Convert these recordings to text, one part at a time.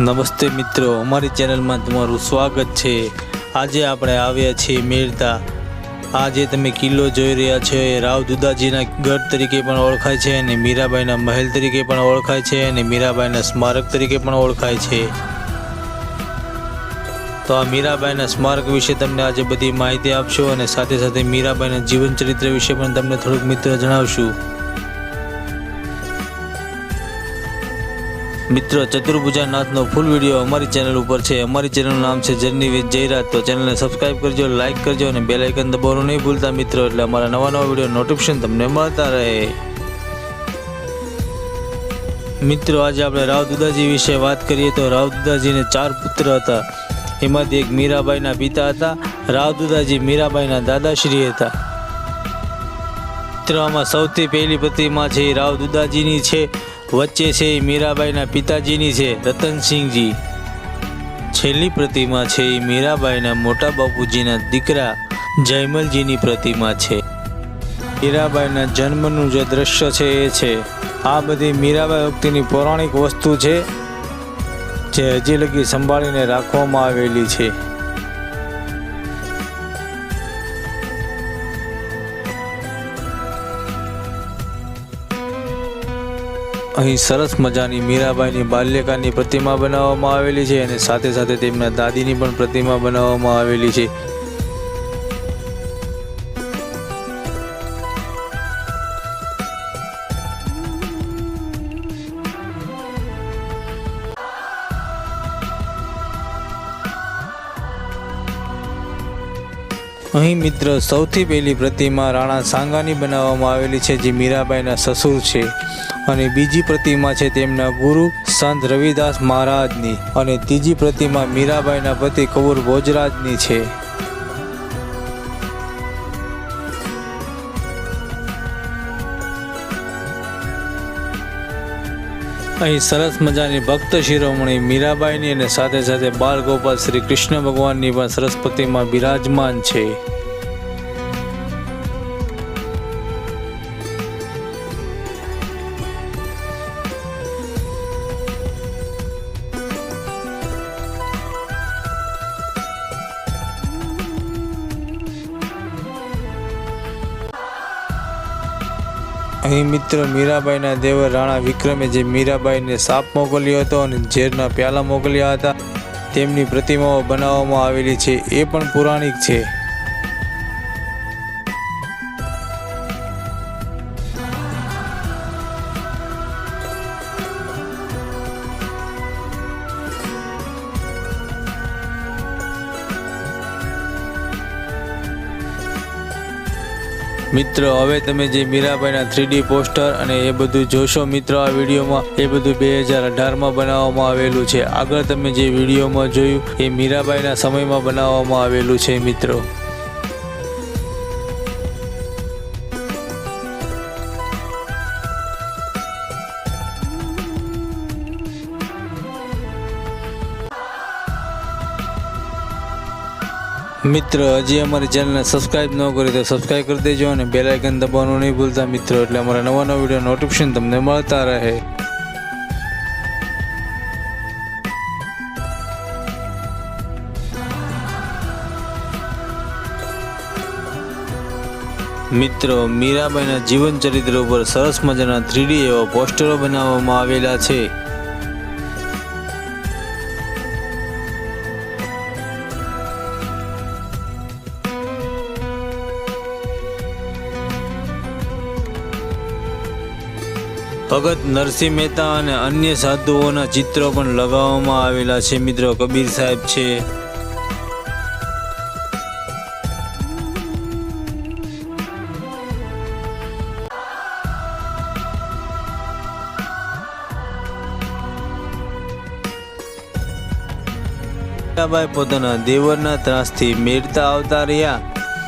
નમસ્તે મિત્રો, અમારી ચેનલમાં તમારું સ્વાગત છે. આજે આપણે આવ્યા છીએ મેળતા આ જે તમે કિલ્લો જોઈ રહ્યા છો, એ રાવ દુદાજીના ગઢ તરીકે પણ ઓળખાય છે અને મીરાબાઈના મહેલ તરીકે પણ ઓળખાય છે અને મીરાબાઈના સ્મારક તરીકે પણ ઓળખાય છે. તો આ મીરાબાઈના સ્મારક વિશે તમને આજે બધી માહિતી આપશો અને સાથે સાથે મીરાબાઈના જીવન ચરિત્ર વિશે પણ તમને થોડુંક મિત્ર જણાવશું. મિત્રો ચતુર્ભુજા ફૂલ વીડિયો અમારી ચેનલ ઉપર છે. અમારી ચેનલનું નામ છે જર્ની વિથ જયરાત તો ચેનલને સબસ્ક્રાઇબ કરજો લાઇક કરજો અને બેલ આઇકન દબાવવાનું નહીં ભૂલતા મિત્રો. એટલે અમારા નવા નવા વીડિયો નોટિફિકેશન તમને મળતા રહે. મિત્રો, આજે આપણે રાવ દુદાજી વિશે વાત કરીએ તો રાવ દુદાજીને ચાર પુત્ર હતા. એમાંથી એક મીરાબાઈના પિતા હતા. રાવ દુદાજી મીરાબાઈના દાદાશ્રી હતા. મિત્રો, આમાં સૌથી પહેલી પ્રતિમા છે રાવ દુદાજીની છે વચ્ચે છે એ મીરાબાઈના પિતાજીની છે, રતનસિંહજી. છેલ્લી પ્રતિમા છે એ મીરાબાઈના મોટા બાપુજીના દીકરા જયમલજીની પ્રતિમા છે. મીરાબાઈના જન્મનું જે દ્રશ્ય છે એ છે, આ બધી મીરાબાઈ વખતેની પૌરાણિક વસ્તુ છે, જે હજી લગી સંભાળીને રાખવામાં આવેલી છે. અહીં સરસ મજાની મીરાબાઈની બાલ્યકાળની પ્રતિમા બનાવવામાં આવેલી છે અને સાથે સાથે તેમના દાદીની પણ પ્રતિમા બનાવવામાં આવેલી છે. અહીં મિત્ર, સૌથી પહેલી પ્રતિમા રાણા સાંગાની બનાવવામાં આવેલી છે, જે મીરાબાઈના સસુર છે. અને બીજી પ્રતિમા છે તેમના ગુરુ સંત રવિદાસ મહારાજની. અને ત્રીજી પ્રતિમા મીરાબાઈના પતિ કુંવર ભોજરાજની છે. અહીં સરસ મજાની ભક્ત શિરોમણી મીરાબાઈની અને સાથે સાથે બાળ ગોપાલ શ્રી કૃષ્ણ ભગવાનની પણ સરસ પ્રતિમા બિરાજમાન છે. અહીં મિત્ર મીરાબાઈના દેવર રાણા વિક્રમે જે મીરાબાઈને સાપ મોકલ્યો હતો અને ઝેરના પ્યાલા મોકલ્યા હતા, તેમની પ્રતિમાઓ બનાવવામાં આવેલી છે, એ પણ પૌરાણિક છે. મિત્રો, હવે તમે જે મીરાબાઈના થ્રીડી પોસ્ટર અને એ બધું જોશો મિત્રો, આ વિડીયોમાં એ બધું બે હજાર અઢારમાં બનાવવામાં આવેલું છે. આગળ તમે જે વિડીયોમાં જોયું, એ મીરાબાઈના સમયમાં બનાવવામાં આવેલું છે મિત્રો. મિત્ર, હજી અમારી ચેનલને સબસ્ક્રાઇબ ન કરી તો સબસ્ક્રાઇબ કરી દેજો અને બેલ આઇકન દબાવવાનું નહીં ભૂલતા મિત્રો, એટલે અમારા નવા નવા વીડિયો નોટિફિકેશન તમને મળતા રહે. મિત્રો, મીરાબાઈના જીવન ચરિત્ર ઉપર સરસ મજાના થ્રીડી એવા પોસ્ટરો બનાવવામાં આવેલા છે. ભગત નરસિંહ મહેતા અને અન્ય સાધુઓના ચિત્રો પણ લગાવવામાં આવેલા છે. મિત્રો, કબીર સાહેબ છે. મીરાબાઈ પોતાના દેવરના ત્રાસથી મેળતા આવતા રહ્યા.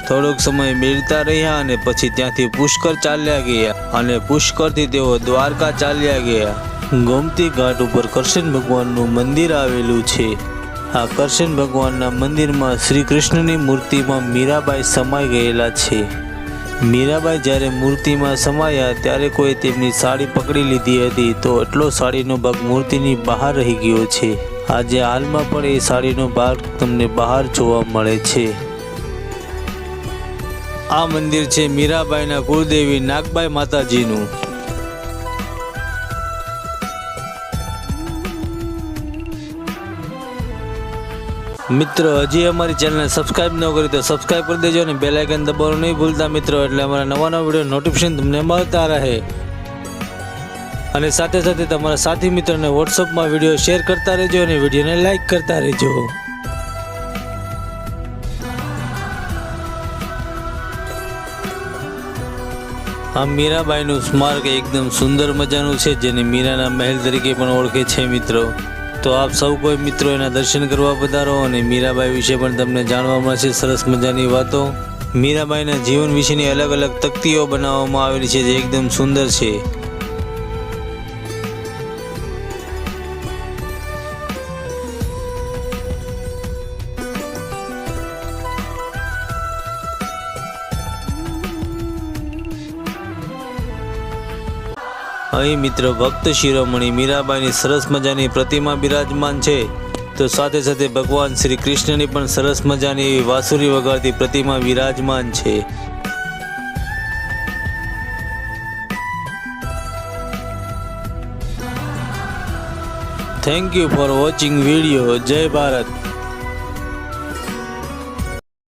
થોડોક સમય મેળતા રહ્યા અને પછી ત્યાંથી પુષ્કર ચાલ્યા ગયા. અને પુષ્કરથી તેઓ દ્વારકા ચાલ્યા ગયા. ગોમતી ઘાટ ઉપર કરશન ભગવાનનું મંદિર આવેલું છે. આ કરશન ભગવાનના મંદિરમાં શ્રી કૃષ્ણની મૂર્તિમાં મીરાબાઈ સમાઈ ગયેલા છે. મીરાબાઈ જ્યારે મૂર્તિમાં સમાયા ત્યારે કોઈ તેમની સાડી પકડી લીધી હતી તો એટલો સાડીનો ભાગ મૂર્તિની બહાર રહી ગયો છે. આજે હાલમાં પણ એ સાડીનો ભાગ તમને બહાર જોવા મળે છે. આ મંદિર છે મીરાબાઈના કુળદેવી નાગબાઈ માતાજીનું. મિત્રો, હજી અમારી ચેનલને સબસ્ક્રાઇબ ન કરી તો સબસ્ક્રાઇબ કરી દેજો અને બેલ આઇકન દબાવવાનું નહીં ભૂલતા મિત્રો, એટલે અમારા નવા નવા વીડિયો નોટિફિકેશન તમને મળતા રહે. અને સાથે સાથે તમારા સાથી મિત્રોને વોટ્સઅપમાં વીડિયો શેર કરતા રહેજો અને વિડીયોને લાઇક કરતા રહેજો. આ મીરાબાઈનું સ્મારક એકદમ સુંદર મજાનું છે, જેને મીરાના મહેલ તરીકે પણ ઓળખે છે મિત્રો. તો આપ સૌ કોઈ મિત્રો એના દર્શન કરવા પધારો અને મીરાબાઈ વિશે પણ તમને જાણવા મળશે સરસ મજાની વાતો. મીરાબાઈના જીવન વિશેની અલગ અલગ તકતીઓ બનાવવામાં આવેલી છે, જે એકદમ સુંદર છે. અહીં મિત્ર ભક્ત શિરોમણી મીરાબાઈની સરસ મજાની પ્રતિમા બિરાજમાન છે. તો સાથે સાથે ભગવાન શ્રી કૃષ્ણની પણ સરસ મજાની એવી વાંસુરી વગાડતી પ્રતિમા વિરાજમાન છે. Thank you for watching video જય ભારત.